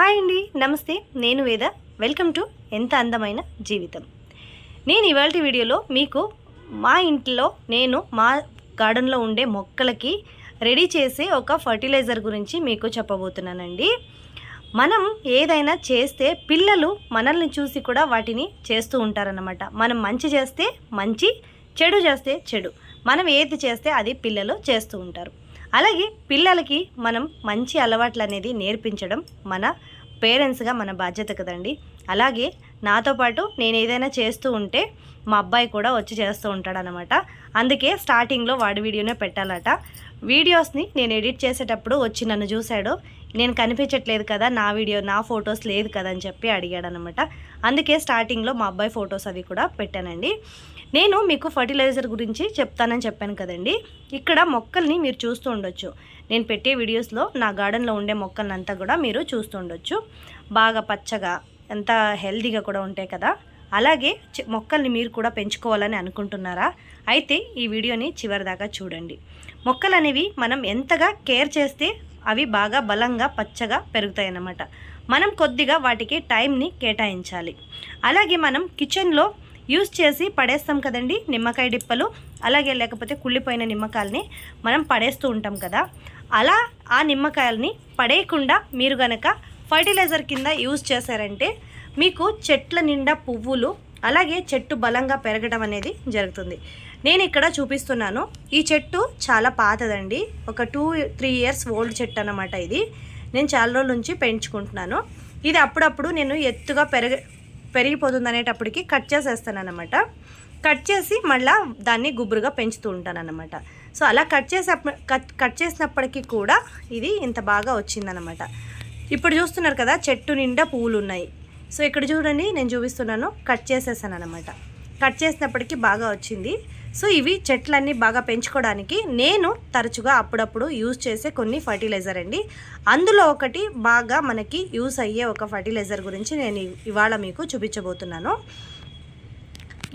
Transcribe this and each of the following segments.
Hi అండి నమస్తే నేను వేద. వెల్కమ్ టు ఎంత అందమైన జీవితం. నేను ఇవాళ వీడియోలో మీకు మా ఇంట్లో నేను మా గార్డెన్లో ఉండే మొక్కలకి రెడీ చేసే ఒక ఫర్టిలైజర్ గురించి మీకు చెప్పబోతున్నానండి. మనం ఏదైనా చేస్తే పిల్లలు మనల్ని చూసి కూడా వాటిని చేస్తూ ఉంటారన్నమాట. మనం మంచి చేస్తే మంచి చెడు చేస్తే చెడు. మనం ఏది చేస్తే అది పిల్లలు చేస్తూ ఉంటారు. అలాగే పిల్లలకి మనం మంచి అలవాట్లు అనేది నేర్పించడం మన పేరెంట్స్గా మన బాధ్యత కదండి. అలాగే నాతో పాటు నేను ఏదైనా చేస్తూ ఉంటే మా అబ్బాయి కూడా వచ్చి చేస్తూ ఉంటాడనమాట. అందుకే స్టార్టింగ్లో వాడి వీడియోనే పెట్టాలట. వీడియోస్ని నేను ఎడిట్ చేసేటప్పుడు వచ్చి నన్ను చూశాడు. నేను కనిపించట్లేదు కదా నా వీడియో నా ఫొటోస్ లేదు కదా అని చెప్పి అడిగాడనమాట. అందుకే స్టార్టింగ్లో మా అబ్బాయి ఫొటోస్ అవి కూడా పెట్టానండి. నేను మీకు ఫర్టిలైజర్ గురించి చెప్తానని చెప్పాను కదండి. ఇక్కడ మొక్కల్ని మీరు చూస్తూ ఉండొచ్చు. నేను పెట్టే వీడియోస్లో నా గార్డెన్లో ఉండే మొక్కలనంతా కూడా మీరు చూస్తుండొచ్చు. బాగా పచ్చగా ఎంత హెల్దీగా కూడా ఉంటాయి కదా. అలాగే మొక్కల్ని మీరు కూడా పెంచుకోవాలని అనుకుంటున్నారా? అయితే ఈ వీడియోని చివరి దాకా చూడండి. మొక్కలు అనేవి మనం ఎంతగా కేర్ చేస్తే అవి బాగా బలంగా పచ్చగా పెరుగుతాయి అన్నమాట మనం కొద్దిగా వాటికి టైంని కేటాయించాలి. అలాగే మనం కిచెన్లో యూస్ చేసి పడేస్తాం కదండి నిమ్మకాయ డిప్పలు. అలాగే లేకపోతే కుళ్ళిపోయిన నిమ్మకాయలని మనం పడేస్తూ ఉంటాం కదా. అలా ఆ నిమ్మకాయలని పడేయకుండా మీరు గనక ఫర్టిలైజర్ కింద యూజ్ చేశారంటే మీకు చెట్ల నిండా పువ్వులు అలాగే చెట్టు బలంగా పెరగడం అనేది జరుగుతుంది. నేను ఇక్కడ చూపిస్తున్నాను. ఈ చెట్టు చాలా పాతదండి. ఒక టూ త్రీ ఇయర్స్ ఓల్డ్ చెట్టు అనమాట ఇది. నేను చాలా రోజుల నుంచి పెంచుకుంటున్నాను. ఇది అప్పుడప్పుడు నేను ఎత్తుగా పెరగ పెరిగిపోతుంది అనేటప్పటికి కట్ చేసేస్తాను అనమాట కట్ చేసి మళ్ళీ దాన్ని గుబురుగా పెంచుతూ ఉంటాను అనమాట సో అలా కట్ చేసే కట్ కట్ చేసినప్పటికీ కూడా ఇది ఇంత బాగా వచ్చిందనమాట ఇప్పుడు చూస్తున్నారు కదా చెట్టు నిండా పువ్వులు ఉన్నాయి సో ఇక్కడ చూడండి నేను చూపిస్తున్నాను కట్ చేసేసాను అనమాట కట్ చేసినప్పటికీ బాగా వచ్చింది. సో ఇవి చెట్లన్నీ బాగా పెంచుకోవడానికి నేను తరచుగా అప్పుడప్పుడు యూజ్ చేసే కొన్ని ఫర్టిలైజర్ అండి. అందులో ఒకటి బాగా మనకి యూస్ అయ్యే ఒక ఫర్టిలైజర్ గురించి నేను ఇవాళ మీకు చూపించబోతున్నాను.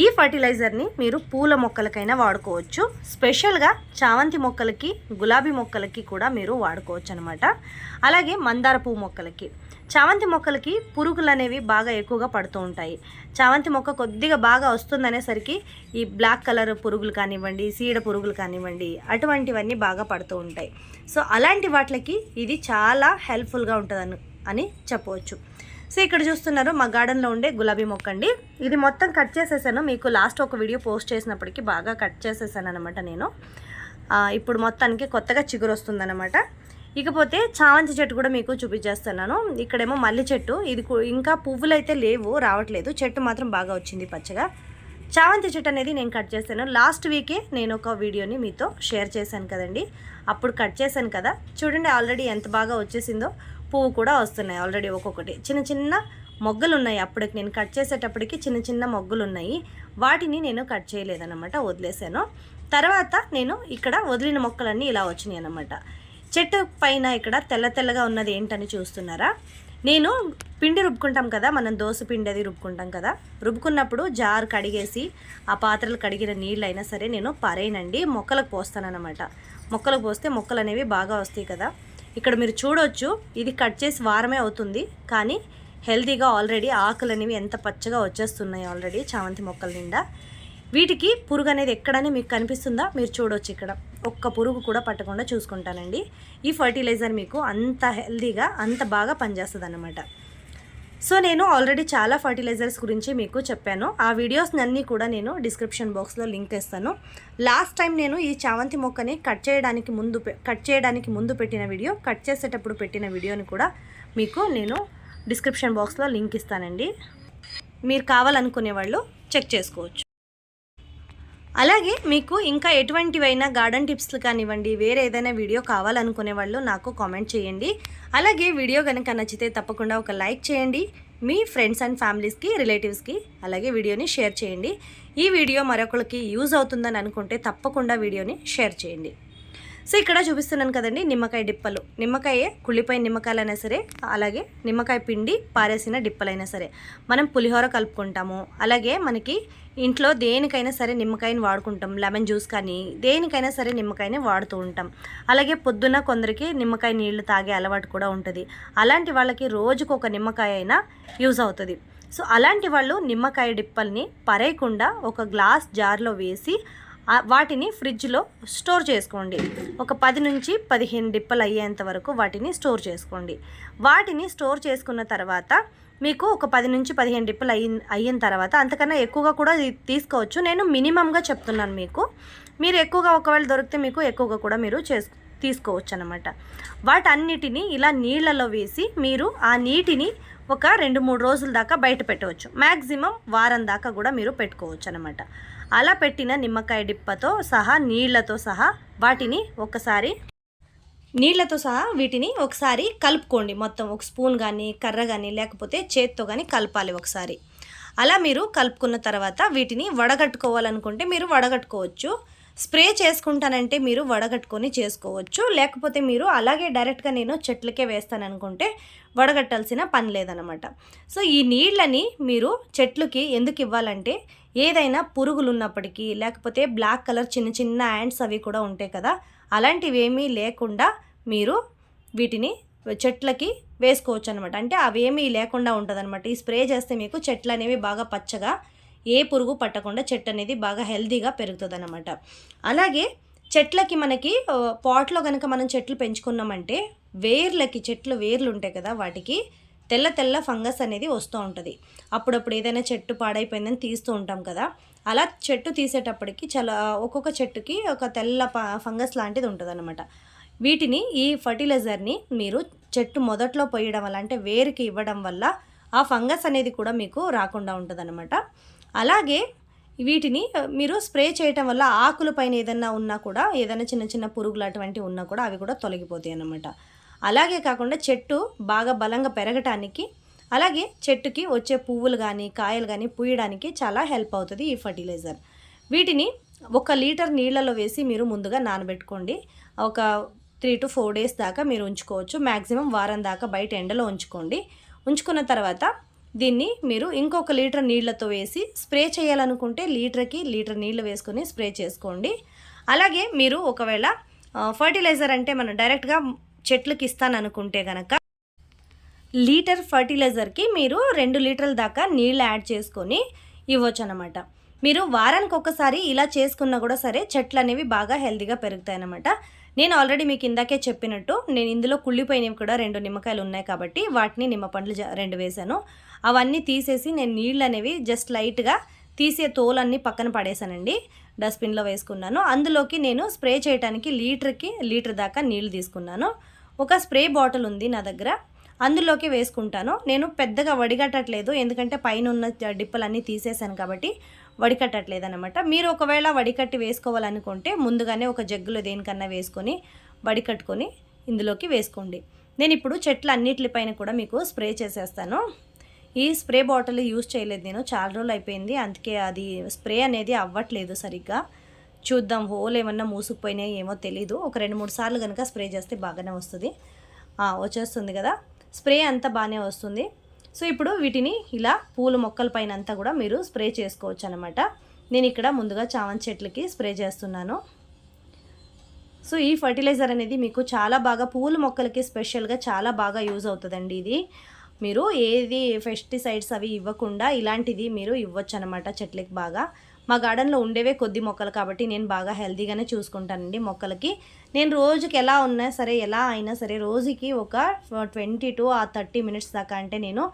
ఈ ఫర్టిలైజర్ని మీరు పూల మొక్కలకైనా వాడుకోవచ్చు. స్పెషల్గా చామంతి మొక్కలకి గులాబీ మొక్కలకి కూడా మీరు వాడుకోవచ్చు అనమాట అలాగే మందార పువ్వు మొక్కలకి. చామంతి మొక్కలకి పురుగులు అనేవి బాగా ఎక్కువగా పడుతూ ఉంటాయి. చామంతి మొక్క కొద్దిగా బాగా వస్తుందనేసరికి ఈ బ్లాక్ కలర్ పురుగులు కానివ్వండి సీడ పురుగులు కానివ్వండి అటువంటివన్నీ బాగా పడుతూ ఉంటాయి. సో అలాంటి వాటికి ఇది చాలా హెల్ప్ఫుల్గా ఉంటుందని అని చెప్పవచ్చు. సో ఇక్కడ చూస్తున్నారు మా గార్డెన్లో ఉండే గులాబీ మొక్క అండి ఇది మొత్తం కట్ చేసేసాను. మీకు లాస్ట్ ఒక వీడియో పోస్ట్ చేసినప్పటికీ బాగా కట్ చేసేసాను అనమాట నేను. ఇప్పుడు మొత్తానికి కొత్తగా చిగురు వస్తుందన్నమాట. ఇకపోతే చామంతి చెట్టు కూడా మీకు చూపించేస్తున్నాను. ఇక్కడేమో మల్లి చెట్టు. ఇది ఇంకా పువ్వులు అయితే లేవు రావట్లేదు. చెట్టు మాత్రం బాగా వచ్చింది పచ్చగా. చామంతి చెట్టు అనేది నేను కట్ చేశాను. లాస్ట్ వీకే నేను ఒక వీడియోని మీతో షేర్ చేశాను కదండి. అప్పుడు కట్ చేశాను కదా. చూడండి ఆల్రెడీ ఎంత బాగా వచ్చేసిందో. పువ్వు కూడా వస్తున్నాయి ఆల్రెడీ ఒక్కొక్కటి. చిన్న చిన్న మొగ్గలు ఉన్నాయి అప్పటికి నేను కట్ చేసేటప్పటికి చిన్న చిన్న మొగ్గలు ఉన్నాయి వాటిని నేను కట్ చేయలేదన్నమాట వదిలేసాను. తర్వాత నేను ఇక్కడ వదిలిన మొక్కలన్నీ ఇలా వచ్చినాయి అన్నమాట. చెట్టు పైన ఇక్కడ తెల్ల తెల్లగా ఉన్నది ఏంటని చూస్తున్నారా? నేను పిండి రుబ్బుకుంటాం కదా మనం దోశ పిండి అది రుబ్బుకుంటాం కదా రుబ్బుకున్నప్పుడు జార్ కడిగేసి ఆ పాత్రలు కడిగిన నీళ్ళు అయినా సరే నేను పరేనండి మొక్కలకు పోస్తానన్నమాట. మొక్కలకు పోస్తే మొక్కలు అనేవి బాగా వస్తాయి కదా. ఇక్కడ మీరు చూడవచ్చు ఇది కట్ చేసి వారమే అవుతుంది కానీ హెల్తీగా ఆల్రెడీ ఆకులు అనేవి ఎంత పచ్చగా వచ్చేస్తున్నాయి ఆల్రెడీ చామంతి మొక్కల నిండా. వీటికి పురుగు అనేది ఎక్కడనే మీకు కనిపిస్తుందా? మీరు చూడవచ్చు ఇక్కడ. ఒక్క పురుగు కూడా పట్టకుండా చూసుకుంటానండి. ఈ ఫర్టిలైజర్ మీకు అంత హెల్తీగా అంత బాగా పనిచేస్తుంది అన్నమాట సో నేను ఆల్రెడీ చాలా ఫర్టిలైజర్స్ గురించి మీకు చెప్పాను. ఆ వీడియోస్ అన్నీ కూడా నేను డిస్క్రిప్షన్ బాక్స్లో లింక్ ఇస్తాను లాస్ట్ టైం నేను ఈ చామంతి మొక్కని కట్ చేయడానికి ముందు కట్ చేయడానికి ముందు పెట్టిన వీడియో కట్ చేసేటప్పుడు పెట్టిన వీడియోని కూడా మీకు నేను డిస్క్రిప్షన్ బాక్స్లో లింక్ ఇస్తానండి. మీరు కావాలనుకునే వాళ్ళు చెక్ చేసుకోవచ్చు. అలాగే మీకు ఇంకా ఎటువంటివైనా గార్డెన్ టిప్స్లు కానివ్వండి వేరే ఏదైనా వీడియో కావాలనుకునే వాళ్ళు నాకు కామెంట్ చేయండి. అలాగే వీడియో కనుక నచ్చితే తప్పకుండా ఒక లైక్ చేయండి. మీ ఫ్రెండ్స్ అండ్ ఫ్యామిలీస్కి రిలేటివ్స్కి అలాగే వీడియోని షేర్ చేయండి. ఈ వీడియో మరొకరికి యూజ్ అవుతుందని అనుకుంటే తప్పకుండా వీడియోని షేర్ చేయండి. సో ఇక్కడ చూపిస్తున్నాను కదండి నిమ్మకాయ డిప్పలు. నిమ్మకాయే కుళ్ళిపోయిన నిమ్మకాయలైనా సరే అలాగే నిమ్మకాయ పిండి పారేసిన డిప్పలైనా సరే. మనం పులిహోర కలుపుకుంటాము. అలాగే మనకి ఇంట్లో దేనికైనా సరే నిమ్మకాయని వాడుకుంటాం. లెమన్ జ్యూస్ కానీ దేనికైనా సరే నిమ్మకాయని వాడుతూ ఉంటాం. అలాగే పొద్దున్న కొందరికి నిమ్మకాయ నీళ్ళు తాగే అలవాటు కూడా ఉంటుంది. అలాంటి వాళ్ళకి రోజుకు ఒక నిమ్మకాయ అయినా యూజ్ అవుతుంది. సో అలాంటి వాళ్ళు నిమ్మకాయ డిప్పల్ని పరేయకుండా ఒక గ్లాస్ జార్లో వేసి వాటిని ఫ్రిడ్జ్లో స్టోర్ చేసుకోండి. ఒక పది నుంచి పదిహేను డిప్పలు అయ్యేంత వరకు వాటిని స్టోర్ చేసుకోండి. వాటిని స్టోర్ చేసుకున్న తర్వాత మీకు ఒక పది నుంచి పదిహేను డిప్పలు అయిన అయిన తర్వాత అంతకన్నా ఎక్కువగా కూడా తీసుకోవచ్చు. నేను మినిమంగా చెప్తున్నాను మీకు. మీరు ఎక్కువగా ఒకవేళ దొరికితే మీకు ఎక్కువగా కూడా మీరు చేసు తీసుకోవచ్చు అనమాట వాటన్నిటిని ఇలా నీళ్ళలో వేసి మీరు ఆ నీటిని ఒక రెండు మూడు రోజుల దాకా బయట పెట్టవచ్చు. మ్యాక్సిమం వారం దాకా కూడా మీరు పెట్టుకోవచ్చు అనమాట అలా పెట్టిన నిమ్మకాయ డిప్పతో సహా నీళ్ళతో సహా వాటిని ఒకసారి నీళ్ళతో సహా వీటిని ఒకసారి కలుపుకోండి. మొత్తం ఒక స్పూన్ కానీ కర్ర కానీ లేకపోతే చేత్తో కానీ కలపాలి ఒకసారి. అలా మీరు కలుపుకున్న తర్వాత వీటిని వడగట్టుకోవాలనుకుంటే మీరు వడగట్టుకోవచ్చు. స్ప్రే చేసుకుంటానంటే మీరు వడగట్టుకొని చేసుకోవచ్చు. లేకపోతే మీరు అలాగే డైరెక్ట్గా నేను చెట్లకే వేస్తాను అనుకుంటే వడగట్టాల్సిన పని లేదనమాట. సో ఈ నీళ్ళని మీరు చెట్లుకి ఎందుకు ఇవ్వాలంటే ఏదైనా పురుగులు ఉన్నప్పటికీ లేకపోతే బ్లాక్ కలర్ చిన్న చిన్న యాండ్స్ అవి కూడా ఉంటాయి కదా అలాంటివి ఏమీ లేకుండా మీరు వీటిని చెట్లకి వేసుకోవచ్చు అనమాట అంటే అవేమీ లేకుండా ఉంటుందన్నమాట. ఈ స్ప్రే చేస్తే మీకు చెట్లు అనేవి బాగా పచ్చగా ఏ పురుగు పట్టకుండా చెట్టు అనేది బాగా హెల్దీగా పెరుగుతుంది అనమాట అలాగే చెట్లకి మనకి పాట్లో కనుక మనం చెట్లు పెంచుకున్నామంటే వేర్లకి చెట్లు వేర్లు ఉంటాయి కదా వాటికి తెల్ల తెల్ల ఫంగస్ అనేది వస్తూ ఉంటుంది. అప్పుడప్పుడు ఏదైనా చెట్టు పాడైపోయిందని తీస్తూ ఉంటాం కదా. అలా చెట్టు తీసేటప్పటికి చాలా ఒక్కొక్క చెట్టుకి ఒక తెల్ల ఫంగస్ లాంటిది ఉంటుంది వీటిని ఈ ఫర్టిలైజర్ని మీరు చెట్టు మొదట్లో పోయడం వల్ల అంటే వేరుకి ఇవ్వడం వల్ల ఆ ఫంగస్ అనేది కూడా మీకు రాకుండా ఉంటుందన్నమాట. అలాగే వీటిని మీరు స్ప్రే చేయటం వల్ల ఆకుల పైన ఏదన్నా ఉన్నా కూడా ఏదైనా చిన్న చిన్న పురుగులు అటువంటివి ఉన్నా కూడా అవి కూడా తొలగిపోతాయి అన్నమాట అలాగే కాకుండా చెట్టు బాగా బలంగా పెరగటానికి అలాగే చెట్టుకి వచ్చే పువ్వులు కానీ కాయలు కానీ పూయడానికి చాలా హెల్ప్ అవుతుంది ఈ ఫర్టిలైజర్. వీటిని ఒక లీటర్ నీళ్ళలో వేసి మీరు ముందుగా నానబెట్టుకోండి. ఒక త్రీ టు ఫోర్ డేస్ దాకా మీరు ఉంచుకోవచ్చు. మ్యాక్సిమం వారం దాకా బయట ఎండలో ఉంచుకోండి. ఉంచుకున్న తర్వాత దీన్ని మీరు ఇంకొక లీటర్ నీళ్ళతో వేసి స్ప్రే చేయాలనుకుంటే లీటర్కి లీటర్ నీళ్ళు వేసుకొని స్ప్రే చేసుకోండి. అలాగే మీరు ఒకవేళ ఫర్టిలైజర్ అంటే మనం డైరెక్ట్గా చెట్లకి ఇస్తాననుకుంటే కనుక లీటర్ ఫర్టిలైజర్కి మీరు రెండు లీటర్ల దాకా నీళ్ళు యాడ్ చేసుకొని ఇవ్వచ్చు అనమాట మీరు వారానికి ఒకసారి ఇలా చేసుకున్నా కూడా సరే చెట్లు అనేవి బాగా హెల్తీగా పెరుగుతాయి అనమాట నేను ఆల్రెడీ మీకు ఇందాకే చెప్పినట్టు నేను ఇందులో కుళ్ళిపోయినవి కూడా రెండు నిమ్మకాయలు ఉన్నాయి కాబట్టి వాటిని నిమ్మ పండ్లు రెండు వేశాను. అవన్నీ తీసేసి నేను నీళ్ళు అనేవి జస్ట్ లైట్గా తీసే తోలన్నీ పక్కన పడేశానండి. డస్ట్బిన్లో వేసుకున్నాను. అందులోకి నేను స్ప్రే చేయడానికి లీటర్కి లీటర్ దాకా నీళ్ళు తీసుకున్నాను. ఒక స్ప్రే బాటిల్ ఉంది నా దగ్గర. అందులోకి వేసుకుంటాను. నేను పెద్దగా వడిగట్టట్లేదు. ఎందుకంటే పైన ఉన్న డిప్పలన్నీ తీసేసాను కాబట్టి వడికట్టట్లేదు అనమాట మీరు ఒకవేళ వడికట్టి వేసుకోవాలనుకుంటే ముందుగానే ఒక జగ్గులో దేనికన్నా వేసుకొని వడికట్టుకొని ఇందులోకి వేసుకోండి. నేను ఇప్పుడు చెట్ల అన్నిటిపైన కూడా మీకు స్ప్రే చేసేస్తాను. ఈ స్ప్రే బాటిల్ యూజ్ చేయలేదు నేను. చాలా రోజులు అయిపోయింది. అందుకే అది స్ప్రే అనేది అవ్వట్లేదు సరిగ్గా. చూద్దాం. హోల్ ఏమన్నా మూసుకుపోయినాయి ఏమో తెలీదు. ఒక రెండు మూడు సార్లు కనుక స్ప్రే చేస్తే బాగానే వస్తుంది. వచ్చేస్తుంది కదా. స్ప్రే అంతా బాగానే వస్తుంది. సో ఇప్పుడు వీటిని ఇలా పూల మొక్కల పైన అంతా కూడా మీరు స్ప్రే చేసుకోవచ్చు అనమాట నేను ఇక్కడ ముందుగా చామంతి చెట్లకి స్ప్రే చేస్తున్నాను. సో ఈ ఫర్టిలైజర్ అనేది మీకు చాలా బాగా పూల మొక్కలకి స్పెషల్గా చాలా బాగా యూజ్ అవుతుందండి ఇది. మీరు ఏది పెస్టిసైడ్స్ అవి ఇవ్వకుండా ఇలాంటిది మీరు ఇవ్వచ్చు అనమాట చెట్లకి బాగా. మా గార్డెన్లో ఉండేవే కొద్ది మొక్కలు కాబట్టి నేను బాగా హెల్తీగానే చూసుకుంటానండి మొక్కలకి. నేను రోజుకి ఎలా ఉన్నా సరే ఎలా అయినా సరే రోజుకి ఒక ట్వంటీ టు ఆ థర్టీ మినిట్స్ దాకా అంటే నేను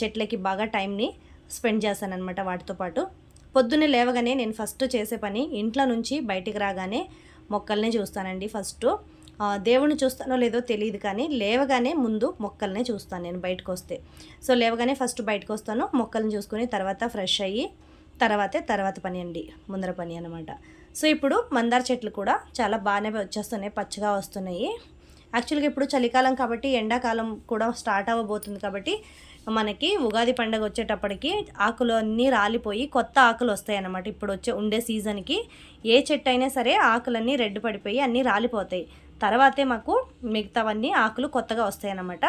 చెట్లకి బాగా టైంని స్పెండ్ చేశానమాట వాటితో పాటు. పొద్దున్నే లేవగానే నేను ఫస్ట్ చేసే పని ఇంట్లో నుంచి బయటికి రాగానే మొక్కల్ని చూస్తానండి ఫస్ట్. దేవుణ్ణి చూస్తానో లేదో తెలియదు కానీ లేవగానే ముందు మొక్కల్నే చూస్తాను నేను బయటకు వస్తే సో లేవగానే ఫస్ట్ బయటకు వస్తాను మొక్కల్ని చూసుకుని తర్వాత ఫ్రెష్ అయ్యి తర్వాతే తర్వాత పని అండి ముందర పని అనమాట సో ఇప్పుడు మందార చెట్లు కూడా చాలా బాగానే వచ్చేస్తున్నాయి పచ్చగా వస్తున్నాయి. యాక్చువల్గా ఇప్పుడు చలికాలం కాబట్టి ఎండాకాలం కూడా స్టార్ట్ అవ్వబోతుంది కాబట్టి మనకి ఉగాది పండగ వచ్చేటప్పటికి ఆకులు అన్నీ రాలిపోయి కొత్త ఆకులు వస్తాయి అన్నమాట. ఇప్పుడు వచ్చే ఉండే సీజన్కి ఏ చెట్టు అయినా సరే ఆకులన్నీ రెడ్ పడిపోయి అన్నీ రాలిపోతాయి. తర్వాతే మాకు మిగతావన్నీ ఆకులు కొత్తగా వస్తాయి అన్నమాట.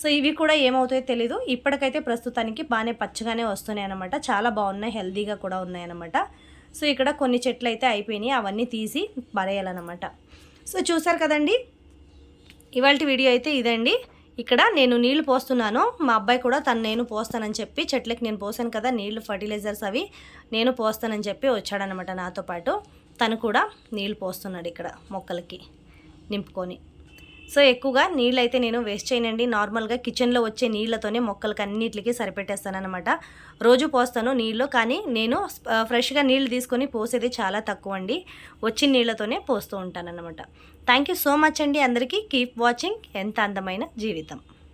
సో ఇవి కూడా ఏమవుతాయో తెలీదు. ఇప్పటికైతే ప్రస్తుతానికి బాగానే పచ్చగానే వస్తున్నాయి అనమాట చాలా బాగున్నాయి హెల్దీగా కూడా ఉన్నాయన్నమాట సో ఇక్కడ కొన్ని చెట్లు అయితే అయిపోయినాయి. అవన్నీ తీసి పడేయాలన్నమాట సో చూసారు కదండి ఇవాళ వీడియో అయితే ఇదండి. ఇక్కడ నేను నీళ్ళు పోస్తున్నాను. మా అబ్బాయి కూడా తను నేను పోస్తానని చెప్పి చెట్లకి నేను పోసాను కదా నీళ్ళు ఫర్టిలైజర్స్ అవి నేను పోస్తానని చెప్పి వచ్చాడనమాట నాతో పాటు. తను కూడా నీళ్ళు పోస్తున్నాడు ఇక్కడ మొక్కలకి నింపుకొని. సో ఎక్కువగా నీళ్ళు అయితే నేను వేస్ట్ చేయనండి. నార్మల్గా కిచెన్లో వచ్చే నీళ్ళతోనే మొక్కలకి అన్నిటికీ సరిపెట్టేస్తానమాట రోజు పోస్తాను నీళ్ళు కానీ నేను ఫ్రెష్గా నీళ్ళు తీసుకొని పోసేది చాలా తక్కువ అండి వచ్చిన నీళ్ళతోనే పోస్తూ ఉంటానన్నమాట. థ్యాంక్ యూ సో మచ్ అండి అందరికీ. Keep watching. ఎంత అందమైన జీవితం.